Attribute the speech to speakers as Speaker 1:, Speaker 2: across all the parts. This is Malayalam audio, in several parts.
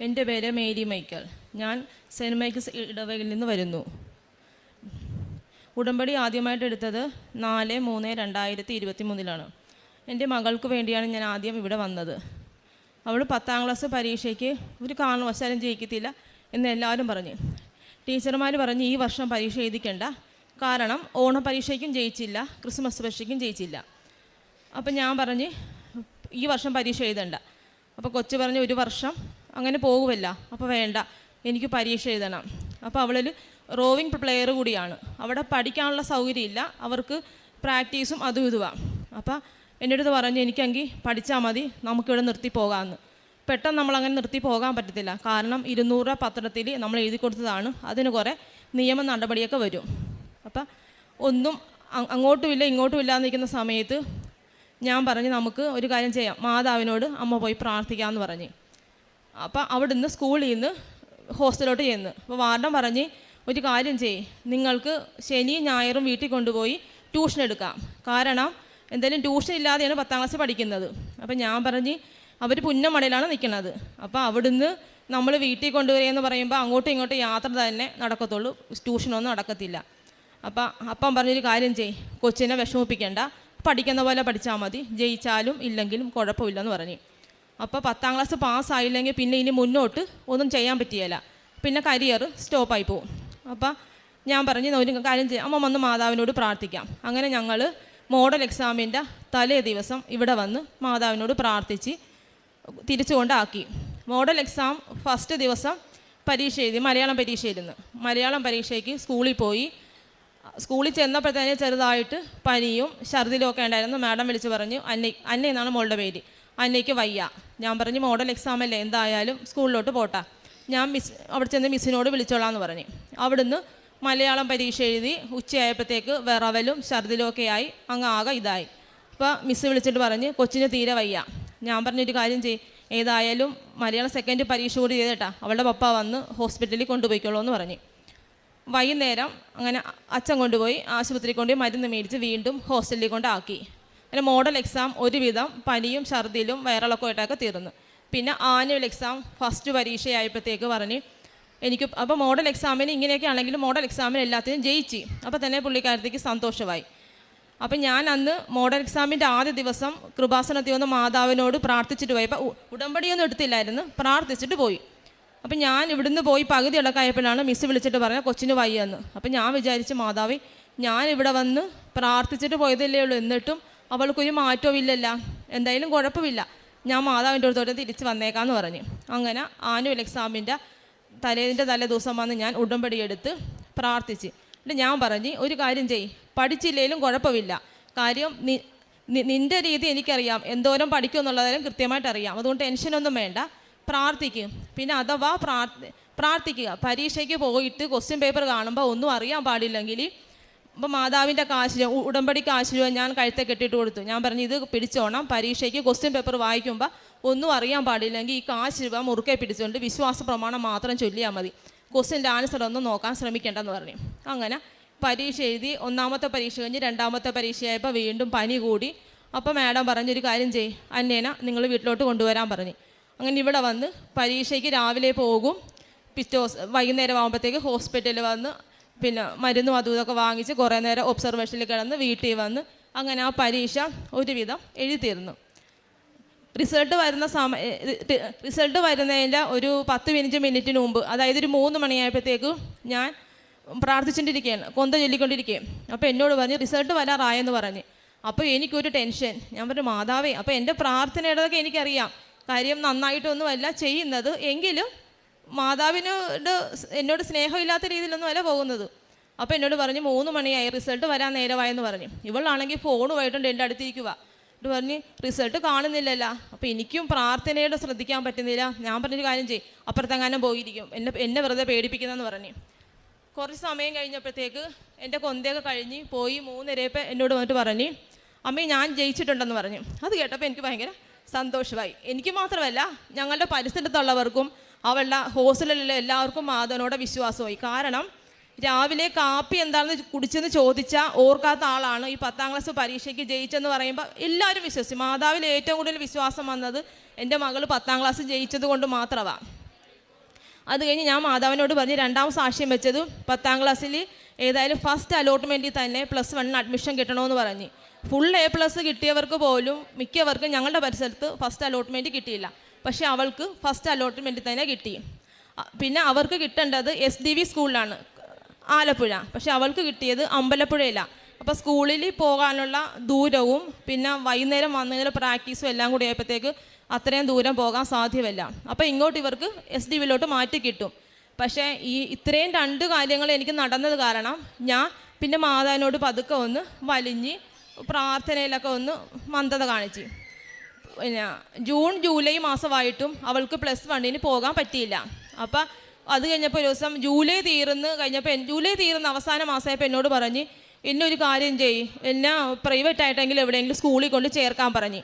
Speaker 1: എന്റെ പേര് മേരി മൈക്കൽ. ഞാൻ സെന്റ് മൈക്കിൾസ് ഇടവകയിൽ നിന്ന് വരുന്നു. ഉടമ്പടി ആദ്യമായിട്ട് എടുത്തത് നാല് മൂന്ന് രണ്ടായിരത്തി ഇരുപത്തി മൂന്നിലാണ് എന്റെ മകൾക്ക് വേണ്ടിയാണ് ഞാൻ ആദ്യം ഇവിടെ വന്നത്. അവൾ പത്താം ക്ലാസ് പരീക്ഷയ്ക്ക് ഒരു കാരണവശാലും ജയിക്കത്തില്ല എന്ന് എല്ലാവരും പറഞ്ഞു. ടീച്ചർമാർ പറഞ്ഞ് ഈ വർഷം പരീക്ഷ എഴുതിക്കേണ്ട. കാരണം ഓണ പരീക്ഷയ്ക്കും ജയിച്ചില്ല ക്രിസ്മസ് പരീക്ഷയ്ക്കും ജയിച്ചില്ല. അപ്പം ഞാൻ പറഞ്ഞ് ഈ വർഷം പരീക്ഷ എഴുതണ്ട. അപ്പോൾ കൊച്ചു പറഞ്ഞ് ഒരു വർഷം അങ്ങനെ പോകുമല്ല അപ്പോൾ വേണ്ട എനിക്ക് പരീക്ഷ എഴുതണം. അപ്പോൾ അവളൊരു റോവിങ് പ്ലെയർ കൂടിയാണ്. അവിടെ പഠിക്കാനുള്ള സൗകര്യമില്ല. അവർക്ക് പ്രാക്ടീസും അതും ഇതുവാ. അപ്പോൾ എന്റെ അടുത്ത് പറഞ്ഞ് എനിക്കെങ്കിൽ പഠിച്ചാൽ മതി നമുക്കിവിടെ നിർത്തി പോകാമെന്ന് പെട്ടെന്ന് നമ്മളങ്ങനെ നിർത്തി പോകാൻ പറ്റത്തില്ല. കാരണം ഇരുന്നൂറ് രൂപ പത്രത്തിൽ നമ്മൾ എഴുതി കൊടുത്തതാണ്. അതിന് കുറേ നിയമ നടപടിയൊക്കെ വരും. അപ്പം ഒന്നും അങ്ങോട്ടുമില്ല ഇങ്ങോട്ടുമില്ല എന്നിരിക്കുന്ന സമയത്ത് ഞാൻ പറഞ്ഞ് നമുക്ക് ഒരു കാര്യം ചെയ്യാം. മാതാവിനോട് അമ്മ പോയി പ്രാർത്ഥിക്കാമെന്ന് പറഞ്ഞ്. അപ്പം അവിടെ നിന്ന് സ്കൂളിൽ നിന്ന് ഹോസ്റ്റലോട്ട് ചെന്ന്. അപ്പോൾ വാർഡൻ പറഞ്ഞ് ഒരു കാര്യം ചെയ്യ്. നിങ്ങൾക്ക് ശനിയും ഞായറും വീട്ടിൽ കൊണ്ടുപോയി ട്യൂഷൻ എടുക്കാം. കാരണം എന്തായാലും ട്യൂഷൻ ഇല്ലാതെയാണ് പത്താം ക്ലാസ് പഠിക്കുന്നത്. അപ്പം ഞാൻ പറഞ്ഞ് അവർ പുന്നമടയിലാണ് നിൽക്കുന്നത്. അപ്പോൾ അവിടുന്ന് നമ്മൾ വീട്ടിൽ കൊണ്ടുവരികയെന്ന് പറയുമ്പോൾ അങ്ങോട്ടും ഇങ്ങോട്ടും യാത്ര തന്നെ നടക്കത്തുള്ളൂ. ട്യൂഷനൊന്നും നടക്കത്തില്ല. അപ്പം അപ്പം പറഞ്ഞൊരു കാര്യം ചെയ് കൊച്ചിനെ വിഷമിപ്പിക്കേണ്ട. പഠിക്കുന്ന പോലെ പഠിച്ചാൽ മതി. ജയിച്ചാലും ഇല്ലെങ്കിലും കുഴപ്പമില്ലെന്ന് പറഞ്ഞു. അപ്പോൾ പത്താം ക്ലാസ് പാസ്സായില്ലെങ്കിൽ പിന്നെ ഇനി മുന്നോട്ട് ഒന്നും ചെയ്യാൻ പറ്റിയല്ല പിന്നെ കരിയർ സ്റ്റോപ്പായി പോകും അപ്പോൾ ഞാൻ പറഞ്ഞു "എന്നാ ഒരു കാര്യം ചെയ്യാം. അമ്മ വന്ന് മാതാവിനോട് പ്രാർത്ഥിക്കാം. അങ്ങനെ ഞങ്ങൾ മോഡൽ എക്സാമിന്റെ തലേ ദിവസം ഇവിടെ വന്ന് മാതാവിനോട് പ്രാർത്ഥിച്ച് തിരിച്ചു കൊണ്ടാക്കി. മോഡൽ എക്സാം ഫസ്റ്റ് ദിവസം പരീക്ഷ എഴുതി മലയാളം പരീക്ഷ എഴുതുന്നു. മലയാളം പരീക്ഷയ്ക്ക് സ്കൂളിൽ പോയി. സ്കൂളിൽ ചെന്നപ്പോഴത്തേനെ ചെറുതായിട്ട് പനിയും ഛർദിലും ഒക്കെ ഉണ്ടായിരുന്നു. മാഡം വിളിച്ച് പറഞ്ഞു അന്ന അന്ന എന്നാണ് മോളുടെ പേര്. അന്നയ്ക്ക് വയ്യ. ഞാൻ പറഞ്ഞു മോഡൽ എക്സാം അല്ലേ? എന്തായാലും സ്കൂളിലോട്ട് പോട്ടാ. ഞാൻ മിസ് അവിടെ ചെന്ന് മിസ്സിനോട് വിളിച്ചോളാം എന്ന് പറഞ്ഞു. അവിടുന്ന് മലയാളം പരീക്ഷ എഴുതി ഉച്ചയായപ്പോഴത്തേക്ക് വിറവലും ഛർദിലും ഒക്കെ ആയി അങ്ങ് ആകെ ഇതായി. അപ്പോൾ മിസ്സ് വിളിച്ചിട്ട് പറഞ്ഞ് കൊച്ചിന് തീരെ വയ്യ. ഞാൻ പറഞ്ഞൊരു കാര്യം ചെയ്യും. ഏതായാലും മലയാളം സെക്കൻഡ് പരീക്ഷ കൂടി ചെയ്തേട്ടാ അവളുടെ പപ്പ വന്ന് ഹോസ്പിറ്റലിൽ കൊണ്ടുപോയിക്കോളൂ എന്ന് പറഞ്ഞു. വൈകുന്നേരം അങ്ങനെ അച്ഛൻ കൊണ്ടുപോയി ആശുപത്രി കൊണ്ടുപോയി മരുന്ന് മേടിച്ച് വീണ്ടും ഹോസ്റ്റലിൽ കൊണ്ടാക്കി. അങ്ങനെ മോഡൽ എക്സാം ഒരുവിധം പനിയും ഛർദിലും വയറിളക്കമായിട്ടൊക്കെ തീർന്നു. പിന്നെ ആനുവൽ എക്സാം ഫസ്റ്റ് പരീക്ഷയായപ്പോഴത്തേക്ക് പറഞ്ഞ് എനിക്ക് അപ്പോൾ മോഡൽ എക്സാമിന് ഇങ്ങനെയൊക്കെ ആണെങ്കിലും മോഡൽ എക്സാമിന് എല്ലാത്തിനും ജയിച്ചു. അപ്പോൾ തന്നെ പുള്ളിക്കാരത്തേക്ക് സന്തോഷമായി. അപ്പം ഞാൻ അന്ന് മോഡൽ എക്സാമിന്റെ ആദ്യ ദിവസം കൃപാസനത്തിൽ വന്ന് മാതാവിനോട് പ്രാർത്ഥിച്ചിട്ട് പോയി. അപ്പോൾ ഉടമ്പടിയൊന്നും എടുത്തില്ലായിരുന്നു. പ്രാർത്ഥിച്ചിട്ട് പോയി. അപ്പം ഞാൻ ഇവിടുന്ന് പോയി പകുതി ഇളക്കായപ്പോഴാണ് മിസ് വിളിച്ചിട്ട് പറഞ്ഞത് കൊച്ചിന് വയ്യെന്ന് അപ്പം ഞാൻ വിചാരിച്ച് മാതാവി ഞാൻ ഇവിടെ വന്ന് പ്രാർത്ഥിച്ചിട്ട് പോയതല്ലേ ഉള്ളൂ. എന്നിട്ടും അവൾക്കൊരു മാറ്റവും ഇല്ലല്ല. എന്തായാലും കുഴപ്പമില്ല. ഞാൻ മാതാവിന്റെ അടുത്തോട്ട് തിരിച്ച് വന്നേക്കാമെന്ന് പറഞ്ഞു. അങ്ങനെ ആനുവൽ എക്സാമിന്റെ തലേതിന്റെ തലേ ദിവസം വന്ന് ഞാൻ ഉടമ്പടി എടുത്ത് പ്രാർത്ഥിച്ച്. എന്നിട്ട് ഞാൻ പറഞ്ഞ് ഒരു കാര്യം ചെയ് പഠിച്ചില്ലെങ്കിലും കുഴപ്പമില്ല. കാര്യം നി നിന്റെ രീതി എനിക്കറിയാം. എന്തോരം പഠിക്കും എന്നുള്ളതെല്ലാം കൃത്യമായിട്ട് അറിയാം. അതുകൊണ്ട് ടെൻഷനൊന്നും വേണ്ട. പ്രാർത്ഥിക്കും. പിന്നെ അഥവാ പ്രാർത്ഥി പ്രാർത്ഥിക്കുക. പരീക്ഷയ്ക്ക് പോയിട്ട് ക്വസ്റ്റ്യൻ പേപ്പർ കാണുമ്പോൾ ഒന്നും അറിയാൻ പാടില്ലെങ്കിൽ ഇപ്പം മാതാവിന്റെ കാശ് ഉടമ്പടി കാശ് ഞാൻ കഴുത്തെ കെട്ടിയിട്ട് കൊടുത്തു. ഞാൻ പറഞ്ഞു ഇത് പിടിച്ചോണം. പരീക്ഷയ്ക്ക് ക്വസ്റ്റ്യൻ പേപ്പർ വായിക്കുമ്പോൾ ഒന്നും അറിയാൻ പാടില്ലെങ്കിൽ ഈ കാശ് രൂപ മുറുക്കെ പിടിച്ചുകൊണ്ട് വിശ്വാസ പ്രമാണം മാത്രം ചൊല്ലിയാൽ മതി. ക്വസ്റ്റ്യന്റെ ആൻസർ ഒന്നും നോക്കാൻ ശ്രമിക്കേണ്ടെന്ന് പറഞ്ഞു. അങ്ങനെ പരീക്ഷ എഴുതി ഒന്നാമത്തെ പരീക്ഷ കഴിഞ്ഞ് രണ്ടാമത്തെ പരീക്ഷയായപ്പോൾ വീണ്ടും പനി കൂടി. അപ്പോൾ മാഡം പറഞ്ഞൊരു കാര്യം ചെയ് അന്നേന നിങ്ങൾ വീട്ടിലോട്ട് കൊണ്ടുവരാൻ പറഞ്ഞു. അങ്ങനെ ഇവിടെ വന്ന് പരീക്ഷയ്ക്ക് രാവിലെ പോകും. പിറ്റേ വൈകുന്നേരം ആകുമ്പോഴത്തേക്ക് ഹോസ്പിറ്റലിൽ വന്ന് പിന്നെ മരുന്നും അതും ഇതൊക്കെ വാങ്ങിച്ച് കുറേ നേരം ഒബ്സർവേഷനിൽ കിടന്ന് വീട്ടിൽ വന്ന് അങ്ങനെ ആ പരീക്ഷ ഒരുവിധം എഴുതിയിരുന്നു റിസൾട്ട് വരുന്ന സമയ റിസൾട്ട് വരുന്നതിന്റെ ഒരു പത്ത് മിനിറ്റ് മിനിറ്റിന് മുമ്പ് അതായത് ഒരു മൂന്ന് മണിയായപ്പോഴത്തേക്ക് ഞാൻ പ്രാർത്ഥിച്ചുകൊണ്ടിരിക്കുകയാണ് കൊന്ത ചൊല്ലിക്കൊണ്ടിരിക്കുകയും അപ്പോൾ എന്നോട് പറഞ്ഞ് റിസൾട്ട് വരാറായെന്ന് പറഞ്ഞ്. അപ്പോൾ എനിക്കൊരു ടെൻഷൻ ഞാൻ പറഞ്ഞു മാതാവേ അപ്പോൾ എന്റെ പ്രാർത്ഥനയുടെതൊക്കെ എനിക്കറിയാം. കാര്യം നന്നായിട്ടൊന്നുമല്ല ചെയ്യുന്നത്. എങ്കിലും മാതാവിനോട് എന്നോട് സ്നേഹമില്ലാത്ത രീതിയിലൊന്നുമല്ല പോകുന്നത്. അപ്പോൾ എന്നോട് പറഞ്ഞു മൂന്ന് മണിയായി റിസൾട്ട് വരാൻ നേരമായെന്ന് പറഞ്ഞു. ഇവളാണെങ്കിൽ ഫോണുമായിട്ടുണ്ട് എന്റെ അടുത്തിരിക്കുക എന്നിട്ട് പറഞ്ഞ് റിസൾട്ട് കാണുന്നില്ലല്ല. അപ്പോൾ എനിക്കും പ്രാർത്ഥനയോട് ശ്രദ്ധിക്കാൻ പറ്റുന്നില്ല. ഞാൻ പറഞ്ഞൊരു കാര്യം ചെയ്യും. അപ്പുറത്തെങ്ങാനും പോയിരിക്കും. എന്നെ എന്നെ വെറുതെ പേടിപ്പിക്കുന്നതെന്ന് പറഞ്ഞു. കുറച്ച് സമയം കഴിഞ്ഞപ്പോഴത്തേക്ക് എന്റെ കൊന്തയൊക്കെ കഴിഞ്ഞ് പോയി മൂന്നരയപ്പം എന്നോട് വന്നിട്ട് പറഞ്ഞ് അമ്മേ ഞാൻ ജയിച്ചിട്ടുണ്ടെന്ന് പറഞ്ഞു. അത് കേട്ടപ്പോൾ എനിക്ക് ഭയങ്കര സന്തോഷമായി. എനിക്ക് മാത്രമല്ല ഞങ്ങളുടെ പരിസരത്തുള്ളവർക്കും അവളുടെ ഹോസ്റ്റലിലെ എല്ലാവർക്കും മാധവനോടെ വിശ്വാസമായി. കാരണം രാവിലെ കാപ്പി എന്താണെന്ന് കുടിച്ചെന്ന് ചോദിച്ച ഓർക്കാത്ത ആളാണ്. ഈ പത്താം ക്ലാസ് പരീക്ഷയ്ക്ക് ജയിച്ചെന്ന് പറയുമ്പോൾ എല്ലാവരും വിശ്വസിച്ചു. മാതാവിൽ ഏറ്റവും കൂടുതൽ വിശ്വാസം വന്നത് എന്റെ മകൾ പത്താം ക്ലാസ് ജയിച്ചത് കൊണ്ട് മാത്രമാണ് അത് കഴിഞ്ഞ് ഞാൻ മാതാവിനോട് പറഞ്ഞ് രണ്ടാം സാക്ഷ്യം വെച്ചത് പത്താം ക്ലാസ്സിൽ ഏതായാലും ഫസ്റ്റ് അലോട്ട്മെന്റിൽ തന്നെ പ്ലസ് വണ്ണിന് അഡ്മിഷൻ കിട്ടണമെന്ന് പറഞ്ഞ്. ഫുൾ എ പ്ലസ് കിട്ടിയവർക്ക് പോലും മിക്കവർക്കും ഞങ്ങളുടെ പരിസരത്ത് ഫസ്റ്റ് അലോട്ട്മെന്റ് കിട്ടിയില്ല. പക്ഷേ അവൾക്ക് ഫസ്റ്റ് അലോട്ട്മെന്റിൽ തന്നെ കിട്ടി. പിന്നെ അവർക്ക് കിട്ടേണ്ടത് എസ് ഡി വി സ്കൂളിലാണ് ആലപ്പുഴ. പക്ഷെ അവൾക്ക് കിട്ടിയത് അമ്പലപ്പുഴയിലാണ് അപ്പോൾ സ്കൂളിൽ പോകാനുള്ള ദൂരവും പിന്നെ വൈകുന്നേരം വന്നതിന്റെ പ്രാക്ടീസും എല്ലാം കൂടി ആയപ്പോഴത്തേക്ക് അത്രയും ദൂരം പോകാൻ സാധ്യമല്ല. അപ്പോൾ ഇങ്ങോട്ട് ഇവർക്ക് എസ് ഡി വിയിലോട്ട് മാറ്റി കിട്ടും. പക്ഷേ ഈ ഇത്രയും രണ്ട് കാര്യങ്ങൾ എനിക്ക് നടന്നത് കാരണം ഞാൻ പിന്നെ മാതാവിനോട് പതുക്കെ ഒന്ന് വലിഞ്ഞ് പ്രാർത്ഥനയിലൊക്കെ ഒന്ന് മന്ദത കാണിച്ച്. പിന്നെ ജൂൺ ജൂലൈ മാസമായിട്ടും അവൾക്ക് പ്ലസ് വണ്ണിന് പോകാൻ പറ്റിയില്ല. അപ്പം അത് കഴിഞ്ഞപ്പോൾ ഒരു ദിവസം ജൂലൈ തീർന്ന് കഴിഞ്ഞപ്പോൾ ജൂലൈ തീർന്ന് അവസാന മാസമായപ്പോൾ എന്നോട് പറഞ്ഞ് എന്നെ ഒരു കാര്യം ചെയ്യ് എന്നെ പ്രൈവറ്റ് ആയിട്ടെങ്കിലും എവിടെയെങ്കിലും സ്കൂളിൽ കൊണ്ട് ചേർക്കാൻ പറഞ്ഞ്.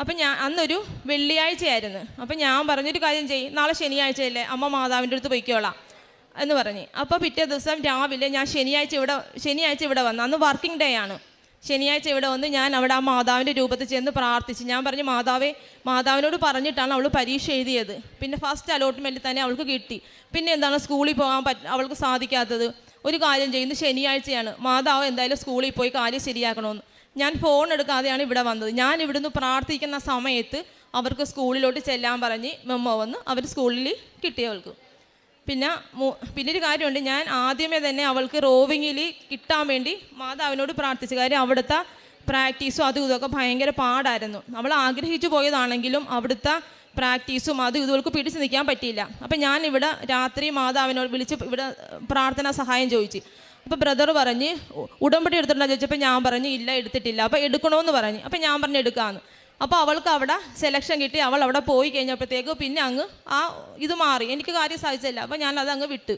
Speaker 1: അപ്പം ഞാൻ അന്നൊരു വെള്ളിയാഴ്ചയായിരുന്നു. അപ്പം ഞാൻ പറഞ്ഞൊരു കാര്യം ചെയ്യ്. നാളെ ശനിയാഴ്ചയല്ലേ അമ്മ മാതാവിന്റെ അടുത്ത് പൊയ്ക്കോളാം എന്ന് പറഞ്ഞ്. അപ്പോൾ പിറ്റേ ദിവസം രാവിലെ ഞാൻ ശനിയാഴ്ച ഇവിടെ ശനിയാഴ്ച ഇവിടെ വന്നു. അന്ന് വർക്കിംഗ് ഡേ ആണ്. ശനിയാഴ്ച ഇവിടെ വന്ന് ഞാൻ അവിടെ ആ മാതാവിന്റെ രൂപത്തിൽ ചെന്ന് പ്രാർത്ഥിച്ച് ഞാൻ പറഞ്ഞു മാതാവേ മാതാവിനോട് പറഞ്ഞിട്ടാണ് അവൾ പരീക്ഷ എഴുതിയത്. പിന്നെ ഫസ്റ്റ് അലോട്ട്മെന്റിൽ തന്നെ അവൾക്ക് കിട്ടി. പിന്നെ എന്താണ് സ്കൂളിൽ പോകാൻ പറ്റ അവൾക്ക് സാധിക്കാത്തത്? ഒരു കാര്യം ചെയ്യുന്നത് ശനിയാഴ്ചയാണ്. മാതാവ് എന്തായാലും സ്കൂളിൽ പോയി കാര്യം ശരിയാക്കണമെന്ന് ഞാൻ ഫോൺ എടുക്കാതെയാണ് ഇവിടെ വന്നത്. ഞാൻ ഇവിടുന്ന് പ്രാർത്ഥിക്കുന്ന സമയത്ത് അവർക്ക് സ്കൂളിലോട്ട് ചെല്ലാൻ പറഞ്ഞ് മെമ്മോ വന്ന് അവർ സ്കൂളിൽ കിട്ടിയവൾക്ക്. പിന്നെ പിന്നെ ഒരു കാര്യമുണ്ട്. ഞാൻ ആദ്യമേ തന്നെ അവൾക്ക് റോവിങ്ങിൽ കിട്ടാൻ വേണ്ടി മാതാവിനോട് പ്രാർത്ഥിച്ചു. കാര്യം അവിടുത്തെ പ്രാക്ടീസും അതും ഇതൊക്കെ ഭയങ്കര പാടായിരുന്നു. അവൾ ആഗ്രഹിച്ചു പോയതാണെങ്കിലും അവിടുത്തെ പ്രാക്ടീസും അതും ഇതുകൾക്ക് പിടിച്ചു നിൽക്കാൻ പറ്റിയില്ല. അപ്പം ഞാൻ ഇവിടെ രാത്രി മാതാവിനോട് വിളിച്ച് ഇവിടെ പ്രാർത്ഥന സഹായം ചോദിച്ചു. അപ്പോൾ ബ്രദർ പറഞ്ഞ് ഉടമ്പടി എടുത്തിട്ടുണ്ടോ ചോദിച്ചപ്പോൾ ഞാൻ പറഞ്ഞു ഇല്ല എടുത്തിട്ടില്ല. അപ്പോൾ എടുക്കണമെന്ന് പറഞ്ഞു. അപ്പോൾ ഞാൻ പറഞ്ഞു എടുക്കാമെന്ന് അപ്പോൾ അവൾക്ക് അവിടെ സെലക്ഷൻ കിട്ടി. അവൾ അവിടെ പോയി കഴിഞ്ഞപ്പോഴത്തേക്ക് പിന്നെ അങ്ങ് ആ ഇത് മാറി. എനിക്ക് കാര്യം സാധിച്ചില്ല അപ്പോൾ ഞാൻ അത് അങ്ങ് വിട്ട്.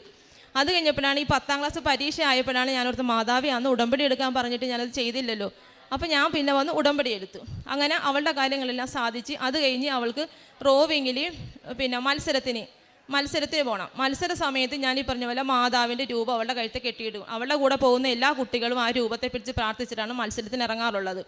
Speaker 1: അത് കഴിഞ്ഞപ്പോഴാണ് ഈ പത്താം ക്ലാസ് പരീക്ഷ ആയപ്പോഴാണ് ഞാനോർത്ത് മാതാവി അന്ന് ഉടമ്പടി എടുക്കാൻ പറഞ്ഞിട്ട് ഞാനത് ചെയ്തില്ലല്ലോ. അപ്പോൾ ഞാൻ പിന്നെ വന്ന് ഉടമ്പടി എടുത്തു. അങ്ങനെ അവളുടെ കാര്യങ്ങളെല്ലാം സാധിച്ച് അത് കഴിഞ്ഞ് അവൾക്ക് റോവിങ്ങിൽ പിന്നെ മത്സരത്തിന് മത്സരത്തിന് പോകണം മത്സര സമയത്ത് ഞാൻ ഈ പറഞ്ഞ പോലെ മാതാവിന്റെ രൂപം അവളുടെ കഴുത്ത് കെട്ടിയിടും. അവളുടെ കൂടെ പോകുന്ന എല്ലാ കുട്ടികളും ആ രൂപത്തെ പിടിച്ച് പ്രാർത്ഥിച്ചിട്ടാണ് മത്സരത്തിന് ഇറങ്ങാറുള്ളത്.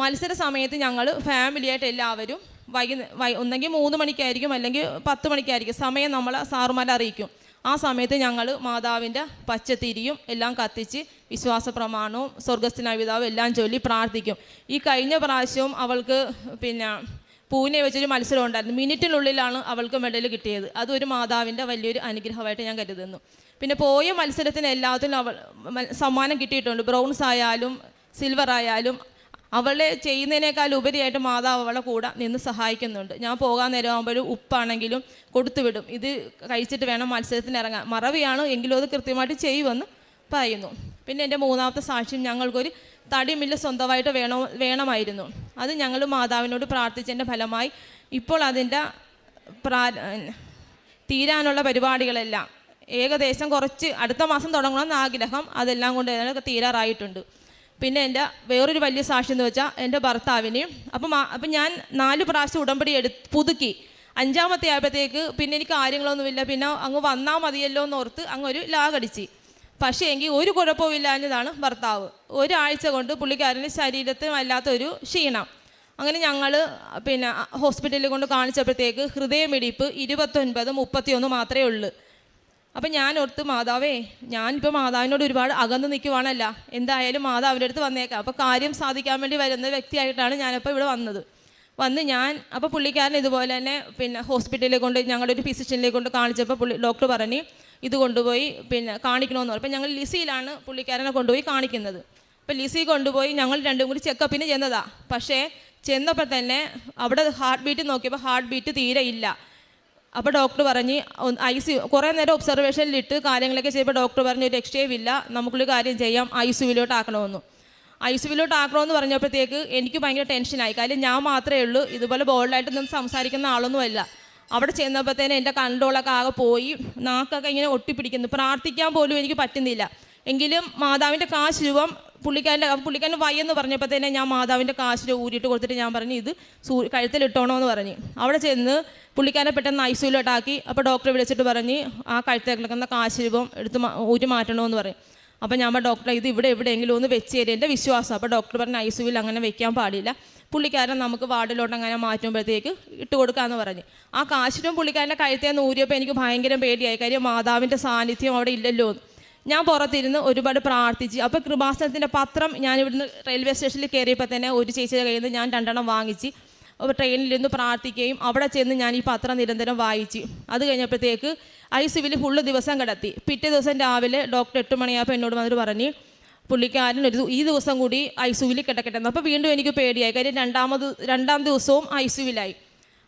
Speaker 1: മത്സര സമയത്ത് ഞങ്ങൾ ഫാമിലിയായിട്ട് എല്ലാവരും വൈകുന്ന ഒന്നെങ്കിൽ മൂന്ന് മണിക്കായിരിക്കും അല്ലെങ്കിൽ പത്ത് മണിക്കായിരിക്കും സമയം നമ്മൾ സാറുമാരെ അറിയിക്കും. ആ സമയത്ത് ഞങ്ങൾ മാതാവിന്റെ പച്ചത്തിരിയും എല്ലാം കത്തിച്ച് വിശ്വാസ പ്രമാണവും സ്വർഗസ്ഥനായ പിതാവും എല്ലാം ചൊല്ലി പ്രാർത്ഥിക്കും. ഈ കഴിഞ്ഞ പ്രാവശ്യവും അവൾക്ക് പിന്നെ പൂനെ വെച്ചൊരു മത്സരം ഉണ്ടായിരുന്നു. മിനിറ്റിനുള്ളിലാണ് അവൾക്ക് മെഡൽ കിട്ടിയത്. അതൊരു മാതാവിന്റെ വലിയൊരു അനുഗ്രഹമായിട്ട് ഞാൻ കരുതുന്നു. പിന്നെ പോയ മത്സരത്തിന് എല്ലാത്തിനും അവൾ സമ്മാനം കിട്ടിയിട്ടുണ്ട്. ബ്രൗൺസ് ആയാലും സിൽവർ ആയാലും അവളെ ചെയ്യുന്നതിനേക്കാൾ ഉപരിയായിട്ട് മാതാവ് അവളെ കൂടെ നിന്ന് സഹായിക്കുന്നുണ്ട്. ഞാൻ പോകാൻ നേരം ആകുമ്പോൾ ഉപ്പാണെങ്കിലും കൊടുത്തുവിടും ഇത് കഴിച്ചിട്ട് വേണം മത്സരത്തിന് ഇറങ്ങാൻ. മറവിയാണ് എങ്കിലും അത് കൃത്യമായിട്ട് ചെയ്യുമെന്ന് പറയുന്നു. പിന്നെ എന്റെ മൂന്നാമത്തെ സാക്ഷ്യം ഞങ്ങൾക്കൊരു തടിമില്ല സ്വന്തമായിട്ട് വേണോ വേണമായിരുന്നു. അത് ഞങ്ങൾ മാതാവിനോട് പ്രാർത്ഥിച്ചതിന്റെ ഫലമായി ഇപ്പോൾ അതിന്റെ പ്രാ തീരാനുള്ള പരിപാടികളെല്ലാം ഏകദേശം കുറച്ച് അടുത്ത മാസം തുടങ്ങണമെന്ന് ആഗ്രഹം. അതെല്ലാം കൊണ്ട് തീരാറായിട്ടുണ്ട്. പിന്നെ എന്റെ വേറൊരു വലിയ സാക്ഷി എന്ന് വെച്ചാൽ എന്റെ ഭർത്താവിന് അപ്പം അപ്പം ഞാൻ നാല് പ്രാവശ്യം ഉടമ്പടി എടു പുതുക്കി. അഞ്ചാമത്തെ ആയപ്പോഴത്തേക്ക് പിന്നെ എനിക്ക് കാര്യങ്ങളൊന്നുമില്ല. പിന്നെ അങ്ങ് വന്നാൽ മതിയല്ലോ എന്നോർത്ത് അങ്ങ് ഒരു ലാഗടിച്ച്. പക്ഷേ എങ്കിൽ ഒരു കുഴപ്പമില്ലാഞ്ഞതാണ് ഭർത്താവ്. ഒരാഴ്ച കൊണ്ട് പുള്ളിക്കാരന് ശരീരത്തിൽ വല്ലാത്തൊരു ക്ഷീണം. അങ്ങനെ ഞങ്ങൾ പിന്നെ ഹോസ്പിറ്റലിൽ കൊണ്ട് കാണിച്ചപ്പോഴത്തേക്ക് ഹൃദയമിടിപ്പ് ഇരുപത്തൊൻപത് മുപ്പത്തിയൊന്ന് മാത്രമേ ഉള്ളൂ. അപ്പം ഞാൻ ഓർത്ത് മാതാവേ ഞാനിപ്പോൾ മാതാവിനോട് ഒരുപാട് അകന്ന് നിൽക്കുവാണല്ല എന്തായാലും മാതാവിന്റെ അടുത്ത് വന്നേക്കാം. അപ്പോൾ കാര്യം സാധിക്കാൻ വേണ്ടി വരുന്ന വ്യക്തിയായിട്ടാണ് ഞാനിപ്പോൾ ഇവിടെ വന്നത്. വന്ന് ഞാൻ അപ്പോൾ പുള്ളിക്കാരൻ ഇതുപോലെ തന്നെ പിന്നെ ഹോസ്പിറ്റലിൽ കൊണ്ട് ഞങ്ങളുടെ ഒരു ഫിസിഷ്യനിലേക്ക് കൊണ്ട് കാണിച്ചപ്പോൾ പുള്ളി ഡോക്ടർ പറഞ്ഞ് ഇത് കൊണ്ടുപോയി പിന്നെ കാണിക്കണമെന്ന് പറഞ്ഞു. അപ്പോൾ ഞങ്ങൾ ലിസിയിലാണ് പുള്ളിക്കാരനെ കൊണ്ടുപോയി കാണിക്കുന്നത്. അപ്പോൾ ലിസി കൊണ്ടുപോയി ഞങ്ങൾ രണ്ടും കൂടി ചെക്കപ്പിന് ചെന്നതാണ് പക്ഷേ ചെന്നപ്പോൾ തന്നെ അവിടെ ഹാർട്ട് ബീറ്റ് നോക്കിയപ്പോൾ ഹാർട്ട് ബീറ്റ് തീരെ ഇല്ല. അപ്പോൾ ഡോക്ടർ പറഞ്ഞ് ഐ സി കുറേ നേരം ഒബ്സർവേഷനിലിട്ട് കാര്യങ്ങളൊക്കെ ചെയ്യുമ്പോൾ ഡോക്ടർ പറഞ്ഞു ഒരു രക്ഷയുമില്ല നമുക്കൊരു കാര്യം ചെയ്യാം ഐ സിയുവിലോട്ട് ആക്കണമെന്ന്. ഐ സിയുവിലോട്ട് ആക്കണമെന്ന് പറഞ്ഞപ്പോഴത്തേക്ക് എനിക്ക് ഭയങ്കര ടെൻഷനായി കാര്യം ഞാൻ മാത്രമേ ഉള്ളൂ ഇതുപോലെ ബോൾഡായിട്ട് നിന്ന് സംസാരിക്കുന്ന ആളൊന്നുമല്ല അവിടെ ചെന്നപ്പോഴത്തേന് എന്റെ കൺട്രോളൊക്കെ ആകെ പോയി നാക്കൊക്കെ ഇങ്ങനെ ഒട്ടിപ്പിടിക്കുന്നു. പ്രാർത്ഥിക്കാൻ പോലും എനിക്ക് പറ്റുന്നില്ല. എങ്കിലും മാതാവിന്റെ കാശ് രൂപം പുള്ളിക്കാരന്റെ പുള്ളിക്കാരൻ വയ്യെന്ന് പറഞ്ഞപ്പോൾ തന്നെ ഞാൻ മാതാവിന്റെ കാശ് രൂപ ഊരിയിട്ട് കൊടുത്തിട്ട് ഞാൻ പറഞ്ഞു ഇത് സൂ കഴുത്തിലിട്ടോണമെന്ന് പറഞ്ഞ്. അവിടെ ചെന്ന് പുള്ളിക്കാരനെ പെട്ടെന്ന് ഐസൂലോട്ടാക്കി അപ്പോൾ ഡോക്ടറെ വിളിച്ചിട്ട് പറഞ്ഞ് ആ കഴുത്തിൽ കിടക്കുന്ന കാശ് രൂപം എടുത്ത് ഊരി മാറ്റണമെന്ന് പറയും. അപ്പോൾ ഞാൻ ഡോക്ടറെ ഇത് ഇവിടെ എവിടെയെങ്കിലും ഒന്ന് വെച്ച് തരും എന്റെ വിശ്വാസം. അപ്പോൾ ഡോക്ടർ പറഞ്ഞ ഐ അങ്ങനെ വെക്കാൻ പാടില്ല. പുള്ളിക്കാരൻ നമുക്ക് വാർഡിലോട്ട് അങ്ങനെ മാറ്റുമ്പോഴത്തേക്ക് ഇട്ട് കൊടുക്കാമെന്ന് പറഞ്ഞ്. ആ കാശിനും പുള്ളിക്കാരന്റെ കഴുത്തേന്ന് ഊരിയപ്പോൾ എനിക്ക് ഭയങ്കര പേടിയായി. കാര്യം മാതാവിന്റെ സാന്നിധ്യം അവിടെ ഇല്ലല്ലോ എന്ന്. ഞാൻ പുറത്തിരുന്ന് ഒരുപാട് പ്രാർത്ഥിച്ചു. അപ്പോൾ കൃപാസനത്തിന്റെ പത്രം ഞാൻ ഇവിടുന്ന് റെയിൽവേ സ്റ്റേഷനിൽ കയറിയപ്പോൾ തന്നെ ഒരു ചേച്ചിയുടെ കയ്യിൽ നിന്ന് ഞാൻ രണ്ടെണ്ണം വാങ്ങിച്ച് അപ്പോൾ ട്രെയിനിലിരുന്ന് പ്രാർത്ഥിക്കുകയും അവിടെ ചെന്ന് ഞാൻ ഈ പത്രം നിരന്തരം വായിച്ചു. അത് കഴിഞ്ഞപ്പോഴത്തേക്ക് ഐ സിവിൽ ഫുള്ള് ദിവസം കിടത്തി. പിറ്റേ ദിവസം രാവിലെ ഡോക്ടർ എട്ട് മണിയായപ്പോൾ എന്നോട് വന്നിട്ട് പറഞ്ഞ് പുള്ളിക്കാരൻ ഒരു ഈ ദിവസം കൂടി ഐ സിവിൽ കിടക്കട്ടെ അപ്പോൾ വീണ്ടും എനിക്ക് പേടിയായി. കാര്യം രണ്ടാമത് രണ്ടാം ദിവസവും ഐ സിവിലായി.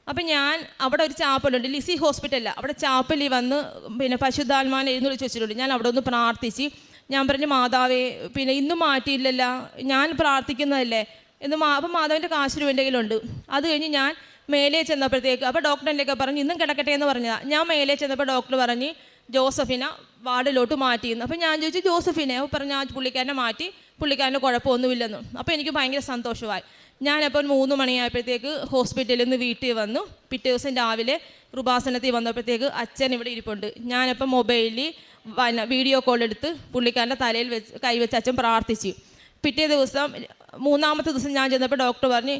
Speaker 1: അപ്പം ഞാൻ അവിടെ ഒരു ചാപ്പലുണ്ട്. ലിസി ഹോസ്പിറ്റലില്ല അവിടെ ചാപ്പലിൽ വന്ന് പിന്നെ പശുദ്ധാത്മാൻ എഴുന്നള്ളിച്ച് വെച്ചിട്ടുണ്ട്. ഞാൻ അവിടെ ഒന്ന് പ്രാർത്ഥിച്ച്. ഞാൻ പറഞ്ഞു മാതാവേ പിന്നെ ഇന്നും മാറ്റിയില്ലല്ല. ഞാൻ പ്രാർത്ഥിക്കുന്നതല്ലേ? എന്ന് മാ അപ്പം മാതാവിന്റെ കാശ് എന്റെ കയ്യിലുണ്ട്. അത് കഴിഞ്ഞ് ഞാൻ മേലെ ചെന്നപ്പോഴത്തേക്ക് അപ്പോൾ ഡോക്ടറിന്റെയൊക്കെ പറഞ്ഞു ഇന്നും കിടക്കട്ടെ എന്ന് പറഞ്ഞതാണ് ഞാൻ മേലെ ചെന്നപ്പോൾ ഡോക്ടർ പറഞ്ഞ് ജോസഫിന വാർഡിലോട്ട് മാറ്റിയിരുന്നു. അപ്പോൾ ഞാൻ ചോദിച്ചു ജോസഫിനെ? പറഞ്ഞു ആ പുള്ളിക്കാരനെ മാറ്റി പുള്ളിക്കാരന്റെ കുഴപ്പമൊന്നുമില്ലെന്ന്. അപ്പോൾ എനിക്ക് ഭയങ്കര സന്തോഷമായി. ഞാനപ്പോൾ മൂന്ന് മണിയായപ്പോഴത്തേക്ക് ഹോസ്പിറ്റലിൽ നിന്ന് വീട്ടിൽ വന്നു. പിറ്റേ ദിവസം രാവിലെ കൃപാസനത്തിൽ വന്നപ്പോഴത്തേക്ക് അച്ഛൻ ഇവിടെ ഇരിപ്പുണ്ട്. ഞാനപ്പോൾ മൊബൈലിൽ വീഡിയോ കോൾ എടുത്ത് പുള്ളിക്കാരന്റെ തലയിൽ വെച്ച് കൈവച്ച് അച്ഛൻ പ്രാർത്ഥിച്ചു. പിറ്റേ ദിവസം മൂന്നാമത്തെ ദിവസം ഞാൻ ചെന്നപ്പോൾ ഡോക്ടർ പറഞ്ഞ്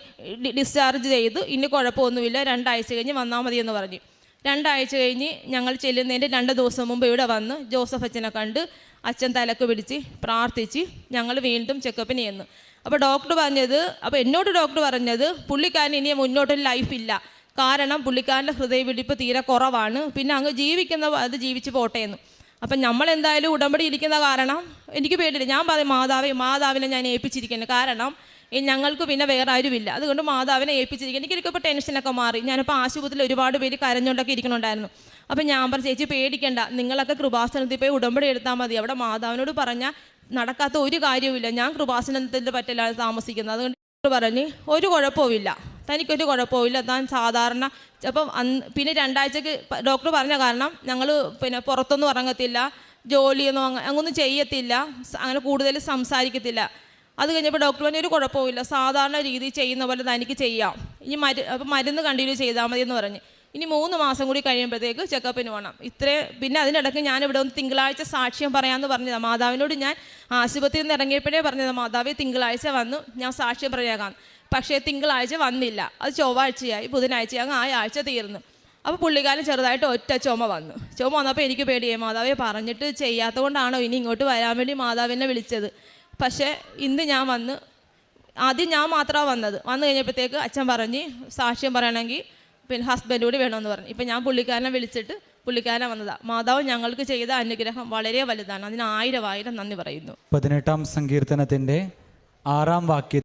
Speaker 1: ഡിസ്ചാർജ് ചെയ്തു. ഇനി കുഴപ്പമൊന്നുമില്ല. രണ്ടാഴ്ച കഴിഞ്ഞ് വന്നാൽ മതി എന്ന് പറഞ്ഞു. രണ്ടാഴ്ച കഴിഞ്ഞ് ഞങ്ങൾ ചെല്ലുന്നതിന്റെ രണ്ട് ദിവസം മുമ്പ് ഇവിടെ വന്ന് ജോസഫ് അച്ഛനെ കണ്ട് അച്ഛൻ തലക്ക് പിടിച്ച് പ്രാർത്ഥിച്ച് ഞങ്ങൾ വീണ്ടും ചെക്കപ്പിന് ചെന്നു. അപ്പോൾ ഡോക്ടർ പറഞ്ഞത് അപ്പോൾ എന്നോട് ഡോക്ടർ പറഞ്ഞത് പുള്ളിക്കാരൻ ഇനി മുന്നോട്ടൊരു ലൈഫില്ല കാരണം പുള്ളിക്കാരന്റെ ഹൃദയപിടിപ്പ് തീരെ കുറവാണ്. പിന്നെ അങ്ങ് ജീവിക്കുന്ന അത് ജീവിച്ച് പോട്ടെ എന്ന്. അപ്പം നമ്മൾ എന്തായാലും ഉടമ്പടി ഇരിക്കുന്ന കാരണം എനിക്ക് പേടിയില്ല ഞാൻ പറയും മാതാവേ മാതാവിനെ ഞാൻ ഏൽപ്പിച്ചിരിക്കുന്നു. കാരണം ഞങ്ങൾക്ക് പിന്നെ വേറെ ആരുമില്ല. അതുകൊണ്ട് മാതാവിനെ ഏൽപ്പിച്ചിരിക്കുക എനിക്കിപ്പോൾ ടെൻഷനൊക്കെ മാറി. ഞാനിപ്പോൾ ആശുപത്രിയിൽ ഒരുപാട് പേര് കരഞ്ഞുകൊണ്ടൊക്കെ ഇരിക്കണുണ്ടായിരുന്നു അപ്പം ഞാൻ പറഞ്ഞു ചേച്ചി പേടിക്കണ്ട. നിങ്ങളൊക്കെ കൃപാസനത്തിൽ പോയി ഉടമ്പടി എടുത്താൽ മതി. അവിടെ മാതാവിനോട് പറഞ്ഞാൽ നടക്കാത്ത ഒരു കാര്യവുമില്ല. ഞാൻ കൃപാസനത്തിന്റെ പറ്റലാണ് താമസിക്കുന്നത്. അതുകൊണ്ട് പറഞ്ഞ് ഒരു കുഴപ്പവുമില്ല. തനിക്കൊരു കുഴപ്പമില്ല താൻ സാധാരണ അപ്പം അന്ന് പിന്നെ രണ്ടാഴ്ചക്ക് ഡോക്ടർ പറഞ്ഞ കാരണം ഞങ്ങൾ പിന്നെ പുറത്തൊന്നും ഇറങ്ങത്തില്ല. ജോലിയൊന്നും അങ്ങ അങ്ങൊന്നും ചെയ്യത്തില്ല. അങ്ങനെ കൂടുതൽ സംസാരിക്കത്തില്ല. അത് കഴിഞ്ഞപ്പോൾ ഡോക്ടർ പറഞ്ഞു ഒരു കുഴപ്പമില്ല സാധാരണ രീതി ചെയ്യുന്ന പോലെ തനിക്ക് ചെയ്യാം. ഇനി മരു അപ്പം മരുന്ന് കണ്ടിന്യൂ ചെയ്താൽ മതി എന്ന് പറഞ്ഞ്. ഇനി മൂന്ന് മാസം കൂടി കഴിയുമ്പോഴത്തേക്ക് ചെക്കപ്പിന് പോകണം ഇത്രേ പിന്നെ അതിനിടയ്ക്ക് ഞാൻ ഇവിടെ ഒന്ന് തിങ്കളാഴ്ച സാക്ഷ്യം പറയാമെന്ന് പറഞ്ഞതാണ് മാതാവിനോട് ഞാൻ ആശുപത്രിയിൽ നിന്ന് ഇറങ്ങിയപ്പോഴേ പറഞ്ഞത് മാതാവ് തിങ്കളാഴ്ച വന്നു. ഞാൻ സാക്ഷ്യം പറയാകാം. പക്ഷേ തിങ്കളാഴ്ച വന്നില്ല. അത് ചൊവ്വാഴ്ചയായി ബുധനാഴ്ച അങ്ങ് ആ ആഴ്ച തീർന്നു. അപ്പോൾ പുള്ളിക്കാരൻ ചെറുതായിട്ട് ഒറ്റ ചുമ വന്നു. ചുമ വന്നപ്പോൾ എനിക്ക് പേടിയായി. മാതാവെ പറഞ്ഞിട്ട് ചെയ്യാത്തത് കൊണ്ടാണോ ഇനി ഇങ്ങോട്ട് വരാൻ വേണ്ടി മാതാവിനെ വിളിച്ചത്? പക്ഷേ ഇന്ന് ഞാൻ വന്ന് ആദ്യം ഞാൻ മാത്രമാണ് വന്നത്. വന്നു കഴിഞ്ഞപ്പോഴത്തേക്ക് അച്ഛൻ പറഞ്ഞ് സാക്ഷ്യം പറയണമെങ്കിൽ പിന്നെ ഹസ്ബൻഡ് കൂടി വേണമെന്ന് പറഞ്ഞു. ഇപ്പം ഞാൻ പുള്ളിക്കാരനെ വിളിച്ചിട്ട് പുള്ളിക്കാരനെ വന്നതാണ് മാതാവ് ഞങ്ങൾക്ക് ചെയ്ത അനുഗ്രഹം വളരെ വലുതാണ്. അതിന് ആയിരം ആയിരം നന്ദി പറയുന്നു.
Speaker 2: പതിനെട്ടാം സങ്കീർത്തനത്തിന്റെ ആറാം വാക്യ